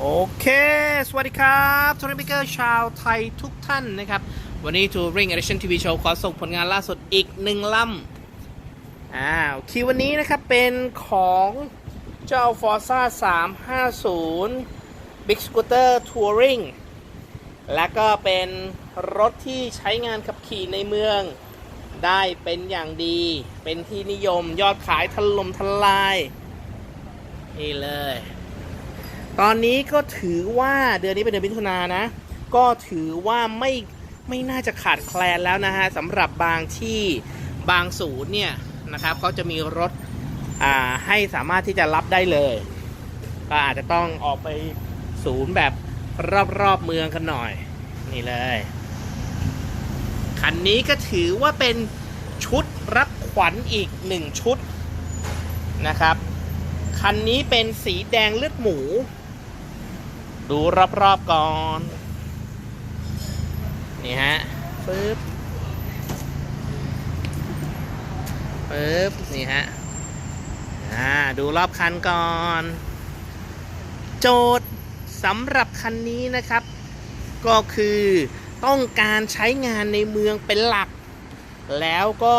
โอเค สวัสดีครับทัวริมิเกอร์ชาวไทยทุกท่านนะครับ วันนี้ Touring Edition TV Show ขอส่งผลงานล่าสุดอีกหนึ่งลำอ่าคีวันนี้นะครับ เป็นของเจ้า Forza 350 Big Scooter Touring และก็เป็นรถที่ใช้งานขับขี่ในเมืองได้เป็นอย่างดี เป็นที่นิยมยอดขายถล่มทลาย นี่เลย ตอนนี้ก็ถือว่าเดือนนี้เป็นเดือนมิถุนานะ ก็ถือว่าไม่ไม่น่าจะขาดแคลนแล้วนะฮะสำหรับบางที่บางศูนย์เนี่ยนะครับเขาจะมีรถให้สามารถที่จะรับได้เลย ก็อาจจะต้องออกไปศูนย์แบบรอบๆเมืองกันหน่อย นี่เลย คันนี้ก็ถือว่าเป็นชุดรับขวัญอีกหนึ่งชุดนะครับ คันนี้เป็นสีแดงเลือดหมู ดูรอบๆก่อน นี่ฮะปึ๊บปึ๊บนี่ฮะ อ่า ดูรอบคันก่อน โจทย์สำหรับคันนี้นะครับ ก็คือต้องการใช้งานในเมืองเป็นหลัก แล้วก็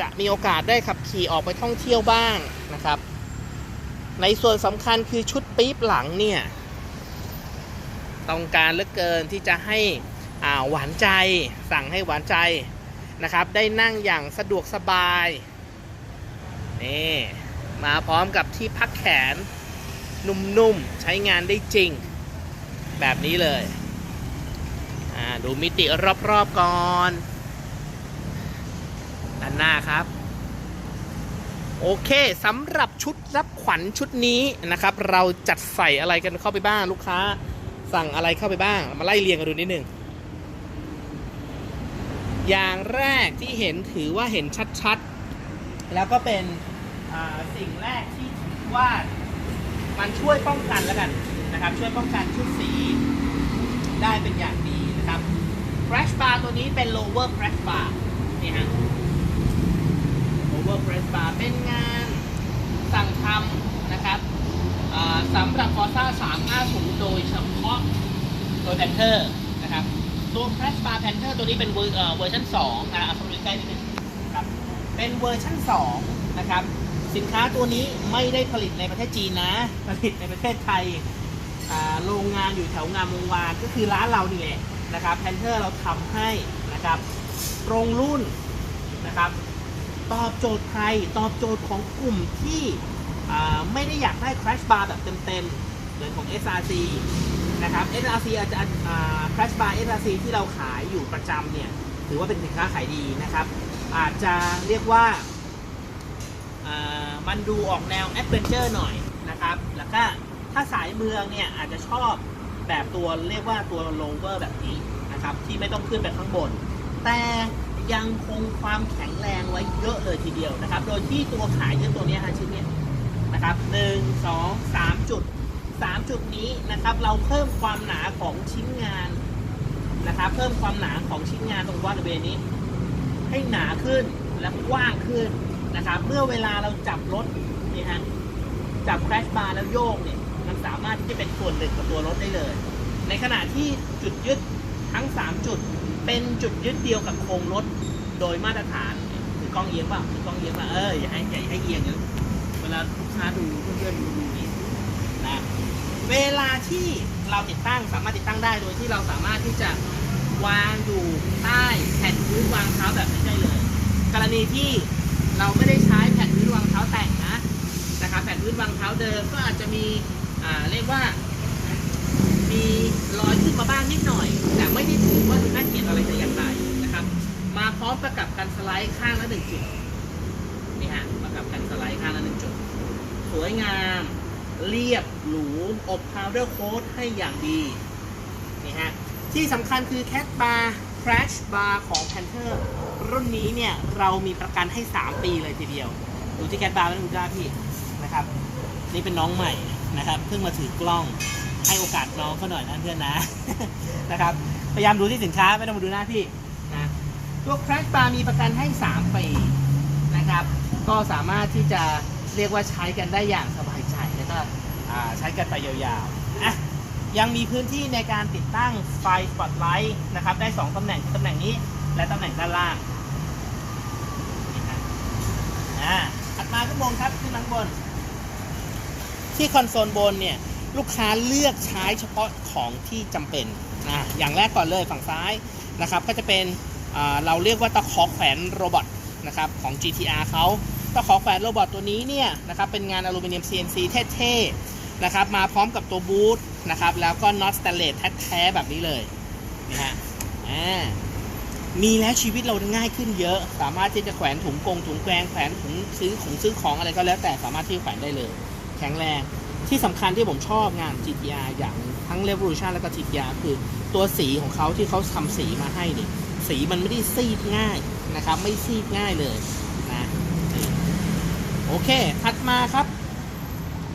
จะมีโอกาสได้ขับขี่ออกไปท่องเที่ยวบ้างนะครับ ในส่วนสำคัญคือชุดปี๊บหลังเนี่ยต้องการเหลือเกินที่จะให้อ่าหวานใจสั่งให้หวานใจนะครับ ได้นั่งอย่างสะดวกสบายนี่มาพร้อมกับที่พักแขน นุ่มๆ ใช้งานได้จริง แบบนี้เลยอ่าดูมิติรอบๆก่อน ด้านหน้าครับ โอเคสำหรับชุดรับขวัญชุดนี้นะครับ เราจัดใส่อะไรกันเข้าไปบ้างลูกค้า สั่งอะไรเข้าไปบ้าง มาไล่เรียงกันดูนิดนึงอย่างแรกที่เห็นถือว่าเห็นชัดๆ แล้วก็เป็นสิ่งแรกที่ถือว่ามันช่วยป้องกันแล้วกันนะครับ ช่วยป้องกันชุดสีได้เป็นอย่างดีนะครับ crash bar ตัวนี้เป็น lower crash bar นี่ฮะ over press bar เป็นงานสั่งทำนะครับสำหรับ Forza 350 โดยเฉพาะโดย Panther นะครับ ตัว press bar Panther ตัวนี้เป็นเวอร์ชัน2นะเอาเข้าไปใกล้นิดนึงครับเป็นเวอร์ชัน2นะครับ สินค้าตัวนี้ไม่ได้ผลิตในประเทศจีนนะ ผลิตในประเทศไทยโรงงานอยู่แถวงามวงวานก็คือร้านเรานี่แหละนะครับ Panther เราทำให้นะครับ ตรงรุ่นนะครับ ตอบโจทย์ใคร ตอบโจทย์ของกลุ่มที่ไม่ได้อยากได้ crash bar แบบเต็มๆเหมือนของ SRC นะครับ SRC อาจจะอ่า crash bar SRC ที่เราขายอยู่ประจำเนี่ย ถือว่าเป็นสินค้าขายดีนะครับ อาจจะเรียกว่ามันดูออกแนว adventure หน่อยนะครับ แล้วก็ถ้าสายเมืองเนี่ยอาจจะชอบแบบตัวเรียกว่าตัว lower แบบนี้นะครับ ที่ไม่ต้องขึ้นไปข้างบน แต่ ยังคงความแข็งแรงไว้เยอะเลยทีเดียวนะครับ โดยที่ตัวขายเยอะตัวนี้ฮะชิ้นเนี้ยนะครับหนึ่งสองสามจุดสามจุดนี้นะครับ เราเพิ่มความหนาของชิ้นงานนะครับ เพิ่มความหนาของชิ้นงานตรงบริเวณนี้ ให้หนาขึ้นและกว้างขึ้นนะครับ เมื่อเวลาเราจับรถนี่ฮะจับแครชบาร์แล้วโยกเนี่ยมันสามารถที่จะเป็นส่วนหนึ่งกับตัวรถได้เลย ในขณะที่จุดยึดทั้ง 3 จุด เป็นจุดยึดเดียวกับโครงรถโดยมาตรฐานคือกล้องเอียงป่ะคือกล้องเอียงป่ะเอออย่าให้อย่าให้เอียงนะเวลาลูกค้าดูเพื่อนๆดูดูนี่นะเวลาที่เราติดตั้งสามารถติดตั้งได้โดยที่เราสามารถที่จะวางอยู่ใต้แผ่นพื้นวางเท้าแบบนี้ได้เลย กรณีที่เราไม่ได้ใช้แผ่นพื้นวางเท้าแต่งนะนะครับแผ่นพื้นวางเท้าเดิมก็อาจจะมีอ่าเรียกว่า มีรอยขึ้นมาบ้างนิดหน่อย แต่ไม่ได้ถือว่าน่าเกลียดอะไรแต่อย่างใดนะครับ มาพร้อมกับกับการสไลด์ข้างละหนึ่งจุดนี่ฮะมากับการสไลด์ข้างละหนึ่งจุด สวยงาม เรียบหรูอบพาวเดอร์โค้ดให้อย่างดีนี่ฮะที่สำคัญคือแค t บาร์ Crash Bar ของ Panther รุ่นนี้เนี่ยเรามีประกันให้ 3 ปีเลยทีเดียว ดูที่แค t บาร์ไม่ต้องดูหน้าพี่นะครับ นี่เป็นน้องใหม่นะครับ เพิ่งมาถือกล้อง ให้โอกาสน้องเขาหน่อยนะเพื่อนนะ นะครับ พยายามดูที่สินค้าไม่ต้องมาดูหน้าพี่นะตัว Crash Bar มีประกันให้ 3 ปีนะครับ ก็สามารถที่จะเรียกว่าใช้กันได้อย่างสบายใจแล้วก็ใช้กันไปยาวๆอะยังมีพื้นที่ในการติดตั้งไฟสปอตไลท์นะครับ ได้ 2ตำแหน่งคือตำแหน่งนี้ และตำแหน่งด้านล่างนี่ะอ่าถัดมาขึ้นบนครับขึ้นข้างบน ที่คอนโซลบนเนี่ย ลูกค้าเลือกใช้เฉพาะของที่จำเป็นอะอย่างแรกก่อนเลยฝั่งซ้ายนะครับก็จะเป็นเราเรียกว่าตะขอแขวนโรบอทนะครับของ GTR เขาตะขอแขวนโรบอทตัวนี้เนี่ยนะครับเป็นงานอลูมิเนียม CNC เท่ๆนะครับมาพร้อมกับตัวบูทนะครับแล้วก็น็อตสแตนเลสแท้ๆแบบนี้เลยนะฮะมีแล้วชีวิตเราง่ายขึ้นเยอะ สามารถที่จะแขวนถุงกงถุงแกงแขวนถุงซื้อของซื้อของอะไรก็แล้วแต่สามารถที่จะแขวนได้เลย แข็งแรง ที่สำคัญที่ผมชอบงาน GTR อย่างทั้ง Revolution แล้วก็ GTR คือตัวสีของเขาที่เขาทำสีมาให้เนี่ยสีมันไม่ได้ซีดง่ายนะครับ ไม่ซีดง่ายเลยนะโอเค ถัดมาครับ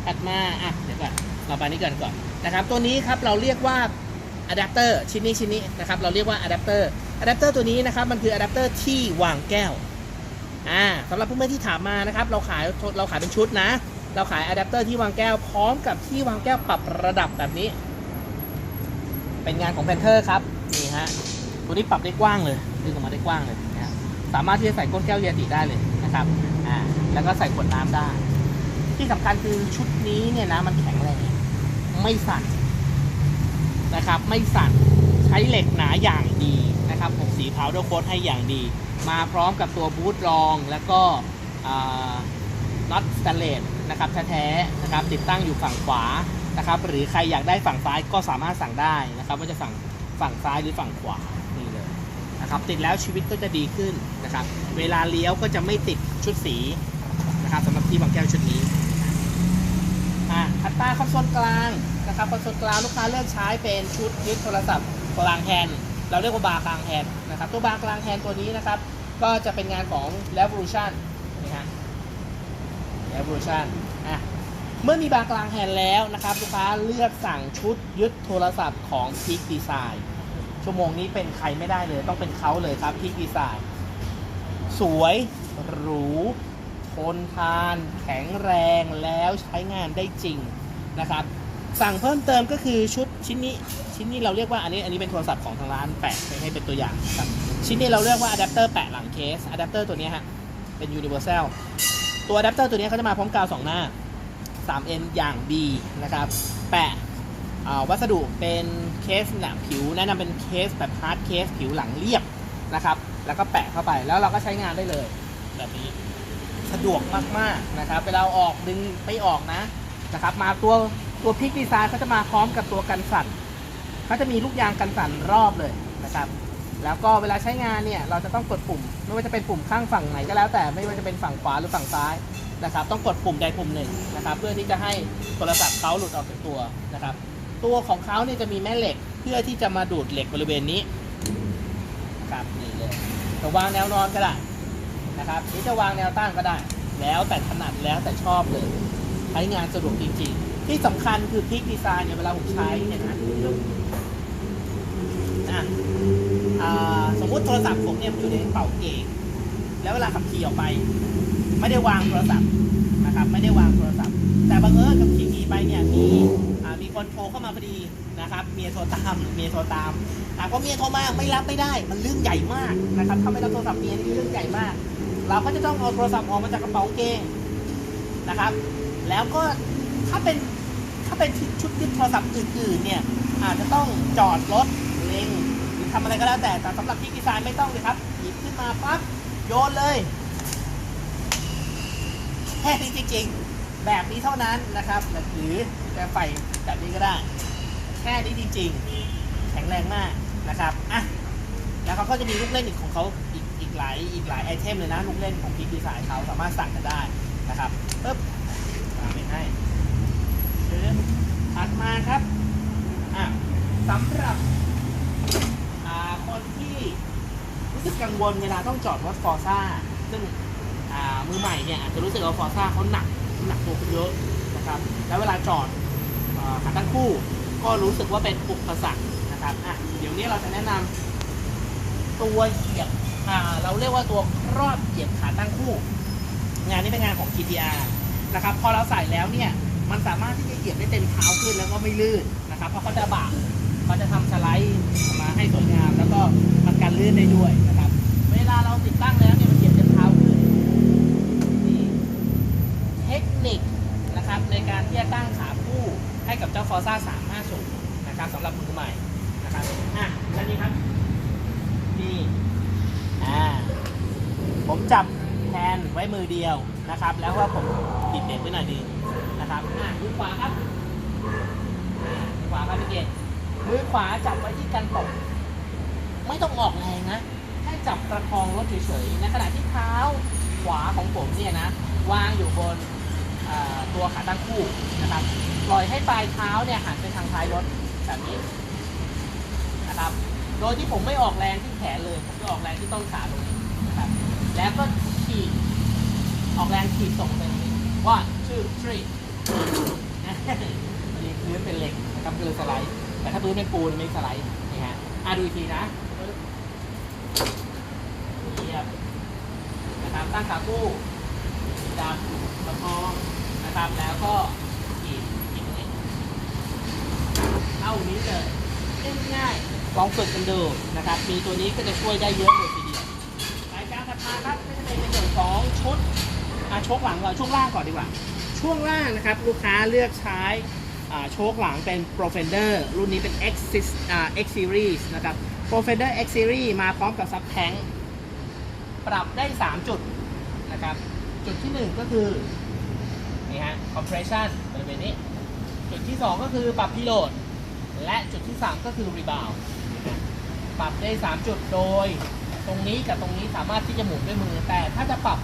ถัดมา อะ เดี๋ยวก่อนเราไปนี่ก่อนก่อนนะครับ ตัวนี้ครับเราเรียกว่าอะแดปเตอร์ชิ้นนี้ชิ้นนี้นะครับ เราเรียกว่าอะแดปเตอร์อะแดปเตอร์ตัวนี้นะครับ มันคืออะแดปเตอร์ที่วางแก้ว อ่าสำหรับเพื่อนๆที่ถามมานะครับ เราขายเราขายเป็นชุดนะ เราขายอะแดปเตอร์ที่วางแก้วพร้อมกับที่วางแก้วปรับระดับแบบนี้ เป็นงานของแพนเทอร์ครับนี่ฮะตัวนี้ปรับได้กว้างเลยดึงออกมาได้กว้างเลยนะครับสามารถที่จะใส่ก้นแก้วเยติได้เลยนะครับอ่าแล้วก็ใส่ขวดน้ำได้ ที่สำคัญคือชุดนี้เนี่ยนะมันแข็งแรงไม่สั่นนะครับ ไม่สั่นใช้เหล็กหนาอย่างดีนะครับผมสีพาวเดอร์โค้ดให้อย่างดี มาพร้อมกับตัวบูทรองแล้วก็อ่า น็อตสแตนเลสนะครับแท้ๆนะครับติดตั้งอยู่ฝั่งขวานะครับหรือใครอยากได้ฝั่งซ้ายก็สามารถสั่งได้นะครับว่าจะสั่งฝั่งซ้ายหรือฝั่งขวานี่เลยนะครับติดแล้วชีวิตก็จะดีขึ้นนะครับเวลาเลี้ยวก็จะไม่ติดชุดสีนะครับสำหรับที่บางแก้วชุดนี้อะถัดมาคอนโซลกลางนะครับคอนโซลกลางลูกค้าเลือกใช้เป็นชุดยึดโทรศัพท์กลางแฮนด์เราเรียกว่าบาร์กลางแฮนด์นะครับตัวบาร์กลางแฮนด์ตัวนี้นะครับก็จะเป็นงานของ Revolution Evolution อะเมื่อมีบาร์กลางแฮนด์แล้วนะครับ ลูกค้าเลือกสั่งชุดยึดโทรศัพท์ของ Peak Design ชั่วโมงนี้เป็นใครไม่ได้เลย ต้องเป็นเขาเลยครับ Peak Design สวย หรูทนทาน แข็งแรงแล้วใช้งานได้จริงนะครับ สั่งเพิ่มเติมก็คือชุดชิ้นนี้ ชิ้นนี้เราเรียกว่าอันนี้อันนี้เป็นโทรศัพท์ของทางร้านแปะให้เป็นตัวอย่างครับชิ้นนี้เราเรียกว่าอะแดปเตอร์แปะหลังเคสอะแดปเตอร์ตัวนี้ฮะเป็น universal ตัวอะแดปเตอร์ตัวนี้เขาจะมาพร้อมกาวสองหน้า 3N อย่างดีนะครับ แปะวัสดุเป็นเคสหนังผิว แนะนำเป็นเคสแบบฮาร์ดเคสผิวหลังเรียบนะครับ แล้วก็แปะเข้าไปแล้วเราก็ใช้งานได้เลย แบบนี้สะดวกมากๆนะครับเวลาเอาออกดึงไม่ออกนะนะครับ มาตัวตัวพิกดีไซน์เขาจะมาพร้อมกับตัวกันสั่นเขาจะมีลูกยางกันสั่นรอบเลยนะครับ แล้วก็เวลาใช้งานเนี่ยเราจะต้องกดปุ่ม ไม่ว่าจะเป็นปุ่มข้างฝั่งไหนก็แล้วแต่ไม่ว่าจะเป็นฝั่งขวาหรือฝั่งซ้ายนะครับ ต้องกดปุ่มใดปุ่มหนึ่งนะครับ เพื่อที่จะให้โทรศัพท์เขาหลุดออกจากตัวนะครับ ตัวของเขาเนี่ยจะมีแม่เหล็กเพื่อที่จะมาดูดเหล็กบริเวณนี้นะครับนี่เลยจะวางแนวนอนก็ได้นะครับหรือจะวางแนวตั้งก็ได้ แล้วแต่ถนัดแล้วแต่ชอบเลยใช้งานสะดวกจริง ๆ ที่สำคัญคือพิกดีไซน์เนี่ยเวลาผมใช้เนี่ยนะอะ สมมุติโทรศัพท์ผมเนี่ยมันอยู่ในกระเป๋าเองแล้วเวลาขับขี่ออกไป ไม่ได้วางโทรศัพท์นะครับ ไม่ได้วางโทรศัพท์ แต่บังเอิญขับขี่ขี่ไปเนี่ยมีอ่ามีคนโทรเข้ามาพอดีนะครับเมียโทรตามเมียโทรตามหากว่าเมียโทรมาไม่รับไม่ได้ มันเรื่องใหญ่มากนะครับถ้าไม่รับโทรศัพท์เมียนี่เรื่องใหญ่มาก เราก็จะต้องเอาโทรศัพท์ออกมาจากกระเป๋าเกงนะครับ แล้วก็ถ้าเป็นถ้าเป็นชุดยึดโทรศัพท์อื่นๆเนี่ยอาจจะต้องจอดรถเล็งหรือ ทำอะไรก็แล้วแต่แต่สำหรับที่ดีไซน์ไม่ต้องเลยครับหยิบขึ้นมาปั๊บโยนเลยแค่นี้จริงๆ แบบนี้เท่านั้นนะครับหรือจะใส่แบบนี้ก็ได้ แค่นี้จริง ๆ แข็งแรงมากนะครับอะแล้วเขาก็จะมีลูกเล่นอีกของเขาอีกอีกหลายอีกหลายไอเทมเลยนะลูกเล่นของพีดีไซน์เขาสามารถสั่งกันได้นะครับปึ๊บวางไปให้ถัดมาครับอะสำหรับ อ่าคนที่ รู้สึกกังวลเวลาต้องจอดรถฟอร์ซ่าซึ่งมือใหม่เนี่ยอาจจะรู้สึกว่าฟอร์ซ่าเขาหนักหนักตัวเขาเยอะนะครับ แล้วเวลาจอดขาตั้งคู่ก็รู้สึกว่าเป็นอุปสรรคนะครับอะเดี๋ยวนี้เราจะแนะนำตัวเหยียบเราเรียกว่าตัวครอบเหยียบขาตั้งคู่ งานนี้เป็นงานของ GTR นะครับ พอเราใส่แล้วเนี่ยมันสามารถที่จะเหยียบได้เต็มเท้าขึ้นแล้วก็ไม่ลื่นนะครับ เพราะเขาจะบากเขาจะทำสไลด์มาให้สวยงามแล้วก็ ลื่นได้ด้วยนะครับ เวลาเราติดตั้งแล้วเนี่ยมันเหยียบเต็มเท้าขึ้นนี่เทคนิคนะครับในการที่จะตั้งขาคู่ให้กับเจ้า Forza 350 นะครับสำหรับมือใหม่นะครับอะแล้วนี่ครับนี่อ่าผมจับแทนไว้มือเดียวนะครับ แล้วก็ผมปิดเบรกไว้หน่อยดีนะครับอะมือขวาครับมือขวาครับพี่เกศมือขวาจับไว้ที่กันตก ไม่ต้องออกแรงนะแค่จับประคองรถเฉยๆในขณะที่เท้าขวาของผมเนี่ยนะวางอยู่บนตัวขาตั้งคู่นะครับปล่อยให้ปลายเท้าเนี่ยหันไปทางท้ายรถแบบนี้นะครับ โดยที่ผมไม่ออกแรงที่แขนเลยผมจะออกแรงที่ต้นขาตรงนี้นะครับแล้วก็ขีดออกแรงขีดส่งไปตรงนี้ one two three อันนี้พื้นเป็นเหล็กนะครับคือสไลด์ แต่ถ้าพื้นเป็นปูนไม่สไลด์นี่ฮะอะดูอีกทีนะ เยียบนะครับตั้งขาคู่จับประคองนะครับแล้วก็ขีดขีดตรงนี้เท่านี้เลยง่ายๆลองฝึกกันดูนะครับ มีตัวนี้ก็จะช่วยได้เยอะเลยทีเดียวรายการถัดมาครับก็จะเป็นในส่วนของชุดอาโชคหลังเราช่วงล่างก่อนดีกว่า ช่วงล่างนะครับลูกค้าเลือกใช้โชคหลังเป็น Profender รุ่นนี้เป็น X Sys- อ่า X Series นะครับ Profender X Series มาพร้อมกับซับแทงปรับได้ 3 จุดนะครับ จุดที่ 1 ก็คือ นี่ฮะ compression บริเวณนี้ จุดที่ 2 ก็คือปรับพิโลด และจุดที่ 3 ก็คือ rebound ปรับได้ 3 จุดโดย ตรงนี้กับตรงนี้สามารถที่จะหมุนด้วยมือ แต่ถ้าจะปรับ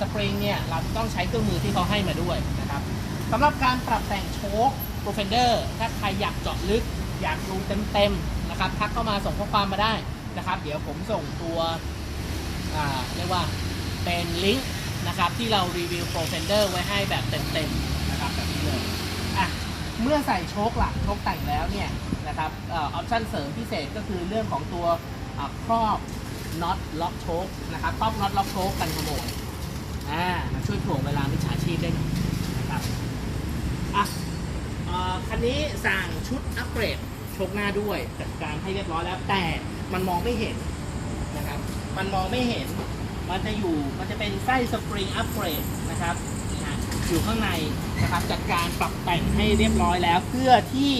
สปริงเนี่ย เราต้องใช้เครื่องมือที่เขาให้มาด้วยนะครับสำหรับการปรับแต่งโชค Profender ถ้าใครอยากเจาะลึก อยากรู้เต็มๆ นะครับทักเข้ามาส่งข้อความมาได้นะครับ เดี๋ยวผมส่งตัวอ่าเรียกว่าเป็นลิงก์นะครับที่เรารีวิว Profender ไว้ให้แบบเต็มๆนะครับแบบนี้เลยอะเมื่อใส่โชคหลักโชคแต่งแล้วเนี่ยนะครับออปชั่นเสริมพิเศษก็คือเรื่องของตัวอาครอบน็อตล็อกโชคนะครับครอบน็อตล็อกโชคกันขโมยอ่ามาช่วยถ่วงเวลามิจฉาชีพได้นะครับอะคันนี้สั่งชุดอัปเกรด ชคหน้าด้วยจัดการให้เรียบร้อยแล้ว แต่มันมองไม่เห็นนะครับ มันมองไม่เห็น มันจะอยู่มันจะเป็นไส้สปริงอัปเกรดนะครับอยู่ข้างในนะครับจัดการปรับแต่งให้เรียบร้อยแล้ว เพื่อที่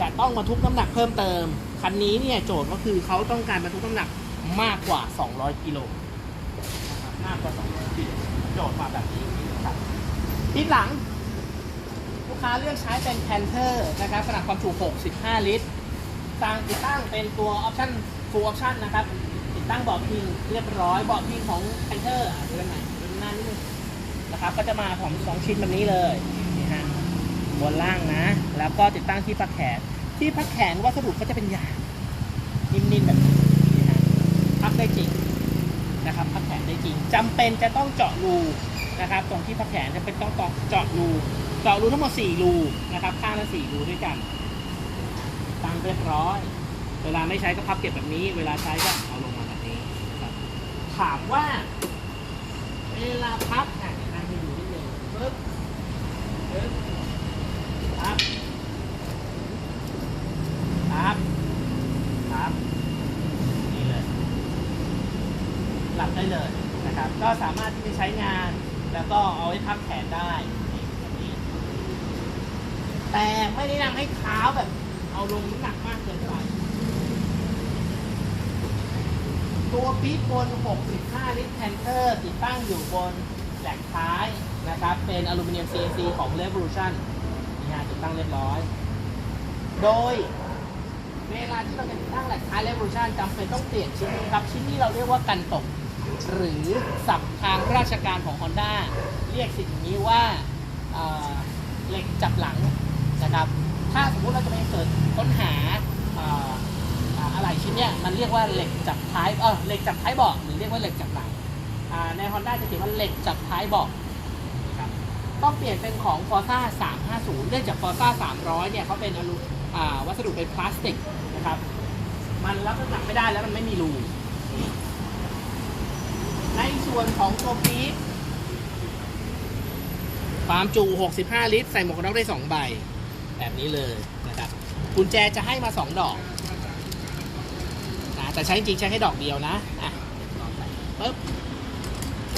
จะต้องบรรทุกน้ำหนักเพิ่มเติม คันนี้เนี่ยโจทย์ก็คือเขาต้องการบรรทุกน้ำหนักมากกว่า 200 กิโลมากกว่า 200 กิโลโจทย์มาแบบนี้ครับทิศหลัง ค้าเลือกใช้เป็น Panther นะครับขนาดความจุ65 ลิตรสั่งติดตั้งเป็นตัวออปชั่น full option นะครับ ติดตั้งเบาะพิงเรียบร้อยเบาะพิงของ Panther อะดูด้านในดูด้านหน้านิดนึงนะครับ ก็จะมาของสองชิ้นแบบนี้เลยนี่ฮะบนล่างนะ แล้วก็ติดตั้งที่พักแขน ที่พักแขนวัสดุก็จะเป็นยางนิ่มๆแบบนี้นี่ฮะพักได้จริงนะครับพักแขนได้จริงจำเป็นจะต้องเจาะรูนะครับ ตรงที่พักแขนจะเป็นต้องเจาะรู เจาะรูทั้งหมด 4 รูนะครับข้างละ 4 รูด้วยกัน ตั้งเรียบร้อย เวลาไม่ใช้ก็พับเก็บแบบนี้ เวลาใช้ก็เอาลงมาแบบนี้นะครับถามว่า เวลาพับอะเดี๋ยวนั่งให้ดูนิดนึงปึ๊บปึ๊บพับพับพับนี่เลยหลับได้เลยนะครับ ก็สามารถที่จะใช้งานแล้วก็เอาไว้พับแขนได้ แต่ไม่แนะนำให้เท้าแบบ เอาลงน้ำหนักมากเกินไปตัวปี๊บบน 65 ลิตรแทนเทอร์ ติดตั้งอยู่บนแหลกท้ายนะครับ เป็นอลูมิเนียม CNC ของ Revolution นี่ฮะติดตั้งเรียบร้อย โดย เวลาที่เราจะติดตั้งแหลกท้าย Revolution จำเป็นต้องเปลี่ยนชิ้นนี้ครับ ชิ้นนี้เราเรียกว่ากันตก หรือสับทางราชการของ Honda เรียกสิ่งนี้ว่าเหล็กจับหลัง นะครับ ถ้าสมมุติเราจะไปเกิดค้นหาอะไรชิ้นเนี้ยมันเรียกว่าเหล็กจับท้ายเออเหล็กจับท้ายเบาะหรือเรียกว่าเหล็กจับหลังอ่าใน Honda จะเขียนว่าเหล็กจับท้ายเบาะนะครับต้องเปลี่ยนเป็นของ Forza 350 เนื่องจาก Forza 300 เนี่ยเขาเป็นอลูอวัสดุเป็นพลาสติกนะครับ มันรับน้ำหนักไม่ได้แล้วมันไม่มีรู ในส่วนของตัวปี๊บความจุ 65 ลิตร ใส่หมวกกันน็อกได้ 2 ใบ แบบนี้เลยนะครับกุญแจจะให้มา 2 ดอกนะแต่ใช้จริงใช้แค่ดอกเดียวนะอะปึ๊บ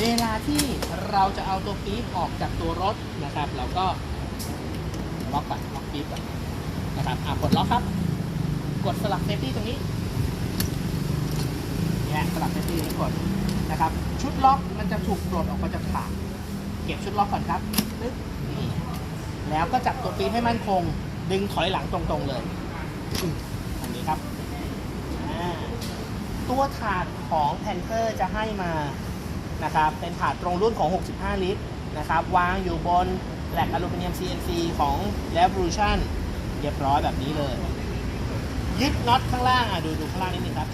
เวลาที่เราจะเอาตัวปี๊บออกจากตัวรถนะครับ เราก็ล็อกก่อนล็อกปี๊บก่อนนะครับอะกดล็อกครับ กดสลักเซฟตี้ตรงนี้เนี่ยสลักเซฟตี้นี้กดนะครับ ชุดล็อกมันจะถูกปลดออกมาจากฉากเก็บชุดล็อกก่อนครับปึ๊บ แล้วก็จับตัวปี๊บให้มั่นคง ดึงถอยหลังตรงๆเลยอันนี้ครับ ตัวถาดของแพนเทอร์จะให้มานะครับ เป็นถาดตรงรุ่นของ 65 ลิตรนะครับ วางอยู่บนแหลกอลูมิเนียม CNC ของ Revolution เรียบร้อยแบบนี้เลย ยึดน็อตข้างล่างอะดูดูข้างล่างนิดนึงครับ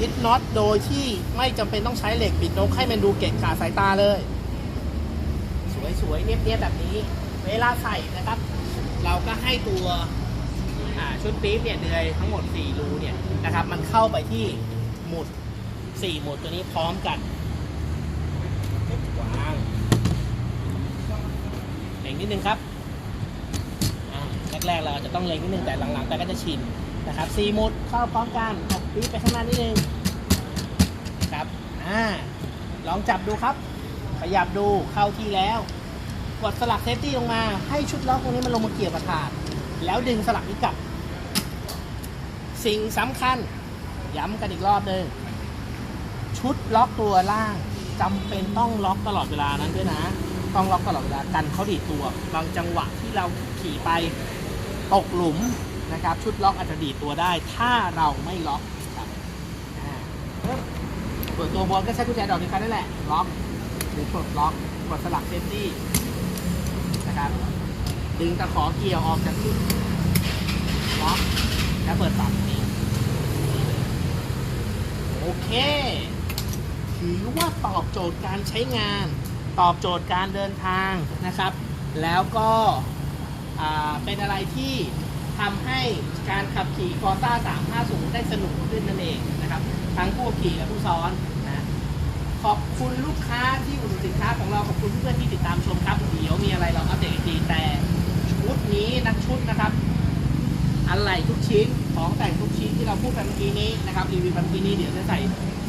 ยึดน็อตโดยที่ไม่จำเป็นต้องใช้เหล็กบิดนกให้มันดูเกะขาสายตาเลย สวยๆเนียบๆแบบนี้ เวลาใส่นะครับ เราก็ให้ตัวชุดปี๊บเนี่ยเดือยทั้งหมด 4 รูเนี่ยนะครับ มันเข้าไปที่หมุดสี่หมุดตัวนี้พร้อมกันวางเล็งนิดนึงครับแรกๆเราจะต้องเล็งนิดนึงแต่หลังๆไปก็จะชินนะครับสี่หมุดเข้าพร้อมกันออกปี๊บไปข้างหน้านิดนึงครับอ่าลองจับดูครับขยับดูเข้าที่แล้ว กดสลักเซฟตี้ลงมา ให้ชุดล็อกตรงนี้มันลงมาเกี่ยวกับถาด แล้วดึงสลักนี้กลับ สิ่งสำคัญ ย้ำกันอีกรอบหนึ่งชุดล็อกตัวล่างจำเป็นต้องล็อกตลอดเวลานั้นด้วยนะ ต้องล็อกตลอดเวลากันเขาดีดตัว บางจังหวะที่เราขี่ไปตกหลุมนะครับ ชุดล็อกอาจจะดีดตัวได้ ถ้าเราไม่ล็อกครับเปิดตัวบอลก็ใช้กุญแจดอกนี้ครับนั่นแหละล็อกหรือปลดล็อกกดสลักเซฟตี้ ครับดึงตะขอเกี่ยวออกจากชุดล็อกแล้วเปิดฝานี้โอเค ถือว่าตอบโจทย์การใช้งาน ตอบโจทย์การเดินทางนะครับ แล้วก็เป็นอะไรที่ทำให้การขับขี่ฟอร์ซ่า350 ได้สนุกขึ้นนั่นเองนะครับ ทั้งผู้ขี่และผู้ซ้อน ขอบคุณลูกค้าที่อุดหนุนสินค้าของเราขอบคุณเพื่อนที่ติดตามชมครับเดี๋ยวมีอะไรเราอัปเดตอีกทีแต่ชุดนี้นักชุดนะครับอะไรทุกชิ้นของแต่งทุกชิ้นที่เราพูดกันเมื่อกี้นี้นะครับรีวิวเมื่อกี้นี้เดี๋ยวจะใส่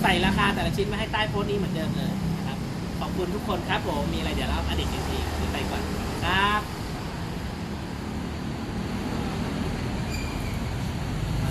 ใส่ราคาแต่ละชิ้นมาให้ใต้โพสต์นี้เหมือนเดิมเลยนะครับขอบคุณทุกคนครับผมมีอะไรเดี๋ยวเราอัปเดตอีกทีไปก่อนครับ